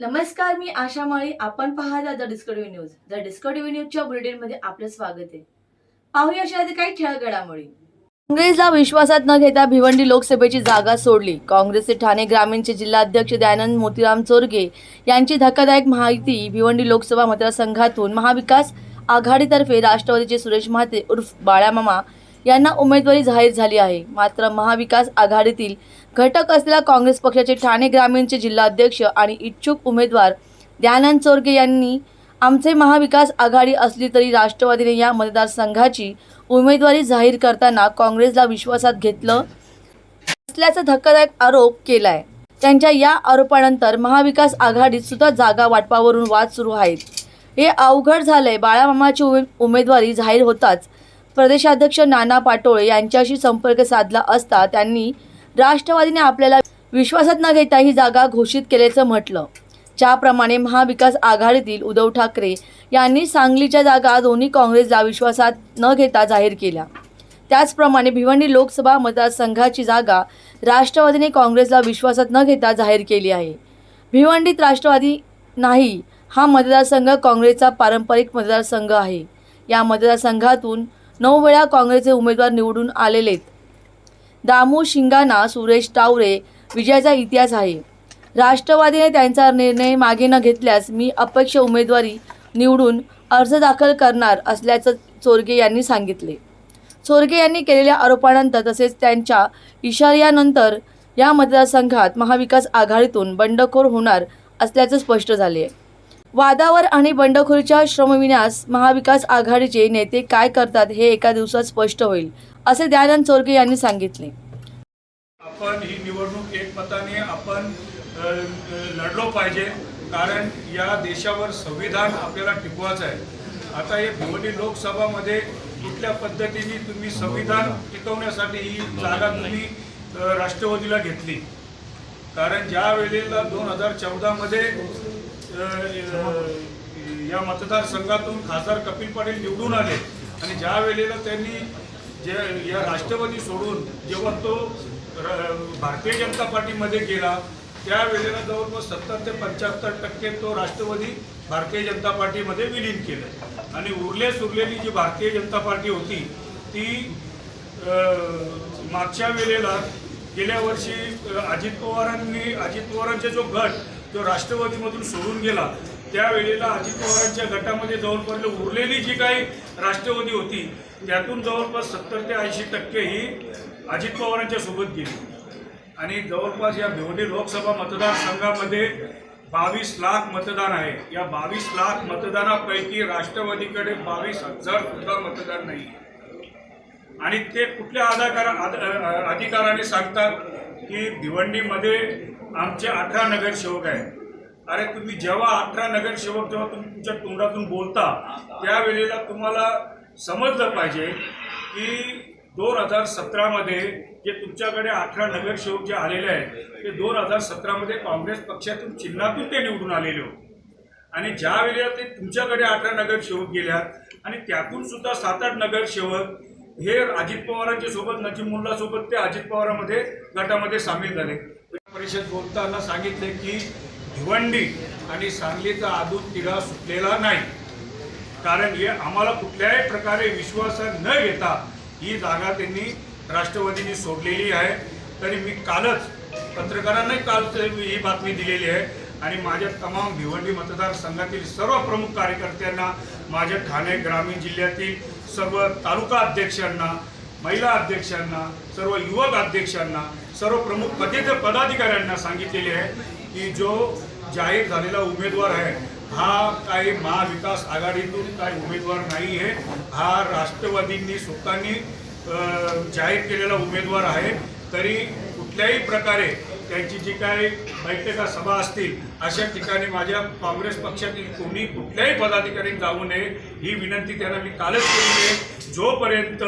नमस्कार मी आशा माळी. आपण पाहता the discovery news. The discovery न्यूजच्या बुलेटिनमध्ये आपलं स्वागत आहे. पाहूया अशा काही ठळक घडामोडी काँग्रेसला विश्वासात न घेता भिवंडी लोकसभेची जागा सोडली. काँग्रेसचे ठाणे ग्रामीणचे जिल्हाध्यक्ष दयानंद मोतीराम चोरगे यांची धक्कादायक माहिती भिवंडी लोकसभा मतदारसंघातून महाविकास आघाडीतर्फे राष्ट्रवादीचे सुरेश महाते उर्फ बाळामामा यांना उमेदवारी जाहीर झाली आहे. मात्र महाविकास आघाडीतील घटक असलेल्या काँग्रेस पक्षाचे ठाणे ग्रामीणचे जिल्हाध्यक्ष आणि इच्छुक उमेदवार दयानंद चोरगे यांनी आमचे महाविकास आघाडी असली तरी राष्ट्रवादीने या मतदारसंघाची उमेदवारी जाहीर करताना काँग्रेसला विश्वासात घेतलं असल्याचा धक्कादायक आरोप केलाय. त्यांच्या या आरोपानंतर महाविकास आघाडीत सुद्धा जागा वाटपावरून वाद सुरू आहेत. हे अवघड झालंय. बाळामामाची उमे उमेदवारी जाहीर होताच प्रदेशाध्यक्ष नाना पाटोळे यांच्याशी संपर्क साधला असता त्यांनी राष्ट्रवादीने आपल्याला विश्वासात न घेता ही जागा घोषित केल्याचं म्हटलं. ज्याप्रमाणे महाविकास आघाडीतील उद्धव ठाकरे यांनी सांगलीच्या जागा दोन्ही काँग्रेसला विश्वासात न घेता जाहीर केल्या. त्याचप्रमाणे भिवंडी लोकसभा मतदारसंघाची जागा राष्ट्रवादीने काँग्रेसला विश्वासात न घेता जाहीर केली आहे. भिवंडीत राष्ट्रवादी नाही हा मतदारसंघ काँग्रेसचा पारंपरिक मतदारसंघ आहे. या मतदारसंघातून नऊ वेळा काँग्रेसचे उमेदवार निवडून आलेलेत. दामू शिंगाना सुरेश टावरे विजयाचा इतिहास आहे. राष्ट्रवादीने त्यांचा निर्णय मागे न घेतल्यास मी अपक्ष उमेदवारी निवडून अर्ज दाखल करणार असल्याचं चोरगे यांनी सांगितले. चोरगे यांनी केलेल्या आरोपानंतर तसेच त्यांच्या इशाऱ्यानंतर या मतदारसंघात महाविकास आघाडीतून बंडखोर होणार असल्याचं स्पष्ट झाले आहे. वादावर आणि बंडखोरीच्या श्रमविन्यास महाविकास आघाडीचे नेते काय करतात हे एका दिवसात स्पष्ट होईल असे दयानंद चोरगे यांनी सांगितले. आपण ही निवडणूक एकमताने आपण लढलो पाहिजे कारण या देशावर संविधान आपल्याला टिकवायचं आहे. आता हे भिवंडी लोकसभामध्ये कुठल्या पद्धतीने तुम्ही संविधान टिकवण्यासाठी ही जागा तुम्ही राष्ट्रवादीला घेतली? कारण ज्या वेळेला दोन हजार चौदामध्ये या मतदारसंघातून खासदार कपिल पाटील निवडून आले. आणि ज्या वेळेला त्यांनी जे या राष्ट्रवादी सोडून जेव्हा तो र- भारतीय जनता पार्टीमध्ये गेला त्यावेळेला जवळपास सत्तर ते पंच्याहत्तर टक्के तो राष्ट्रवादी भारतीय जनता पार्टीमध्ये विलीन केलं. आणि उरले सुरलेली जी भारतीय जनता पार्टी होती ती मागच्या वेळेला गेल्या वर्षी अजित पवारांनी अजित पवारांचा जो गट तो राष्ट्रवादीमधून सोडून गेला त्यावेळेला अजित पवारांच्या गटामध्ये जवळपास उरलेली जी काही राष्ट्रवादी होती त्यातून जवळपास सत्तर ते ऐंशी टक्के ही अजित पवारांच्या सोबत गेली. आणि जवळपास या भिवंडी लोकसभा मतदारसंघामध्ये बावीस लाख मतदान आहे. या बावीस लाख मतदानापैकी राष्ट्रवादीकडे बावीस हजार सुद्धा मतदान नाही आणि ते कुठल्या अधिकारा अधिकाराने सांगतात? की भिवंडीमध्ये आमचे अठरा नगरसेवक आहेत. अरे तुम्ही जेव्हा अठरा नगरसेवक जेव्हा तुम्ही तुमच्या तोंडातून बोलता त्यावेळेला तुम्हाला समजलं पाहिजे की दोन हजार सतरामध्ये जे तुमच्याकडे अठरा नगरसेवक जे आलेले आहेत ते दोन हजार सतरामध्ये काँग्रेस पक्षातून चिन्हातून ते निवडून आलेले होते. आणि ज्या वेळेला ते तुमच्याकडे अठरा नगरसेवक गेल्यात आणि त्यातून सुद्धा सात आठ नगरसेवक हे अजित पवारांच्या सोबत नजीमुल्ला सोबत ते अजित पवारांमध्ये गटामध्ये सामील झाले. परिषद बोलताना सांगितले की भिवंडी आणि सांगलीचा आदूत तिढा सुटलेला नाही. कारण हे आम्हाला कुठल्याही प्रकारे विश्वासात न घेता ही जागा त्यांनी राष्ट्रवादीने सोडलेली आहे. तरी मी कालच पत्रकारांनाही काल ही बातमी दिलेली आहे. आणि माझ्या तमाम भिवंडी मतदारसंघातील सर्व प्रमुख कार्यकर्त्यांना माझ्या ठाणे ग्रामीण जिल्ह्यातील सर्व तालुका अध्यक्षांना महिला अध्यक्षांना सर्व युवक अध्यक्षांना सर्व प्रमुख पदे पदाधिकाऱ्यांना सांगितलेले आहे की जो जाहीर झालेला उमेदवार आहे हा काही महाविकास आघाडीतून काही उमेदवार नाही आहे. हा राष्ट्रवादींनी स्वतःनी जाहीर केलेला उमेदवार आहे. तरी कुठल्याही प्रकारे त्यांची जी काही बैठका सभा असतील अशा ठिकाणी माझ्या काँग्रेस पक्षातील कोणी कुठल्याही पदाधिकारी जाऊ नये ही विनंती त्यांना मी कालच केली आहे जोपर्यंत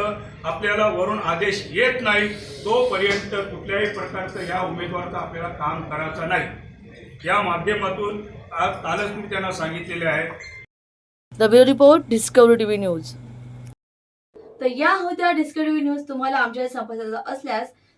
आपल्याला वरून आदेश येत नाही तोपर्यंत कुठल्याही प्रकारचं ह्या उमेदवाराचं आपल्याला काम करायचं नाही. या माध्यमातून आज कालच मी त्यांना सांगितलेले आहे. The bureau report discovery TV news. तर या होत्या डिस्कवरी न्यूज तुम्हाला आमच्या संपर्काचा असल्यास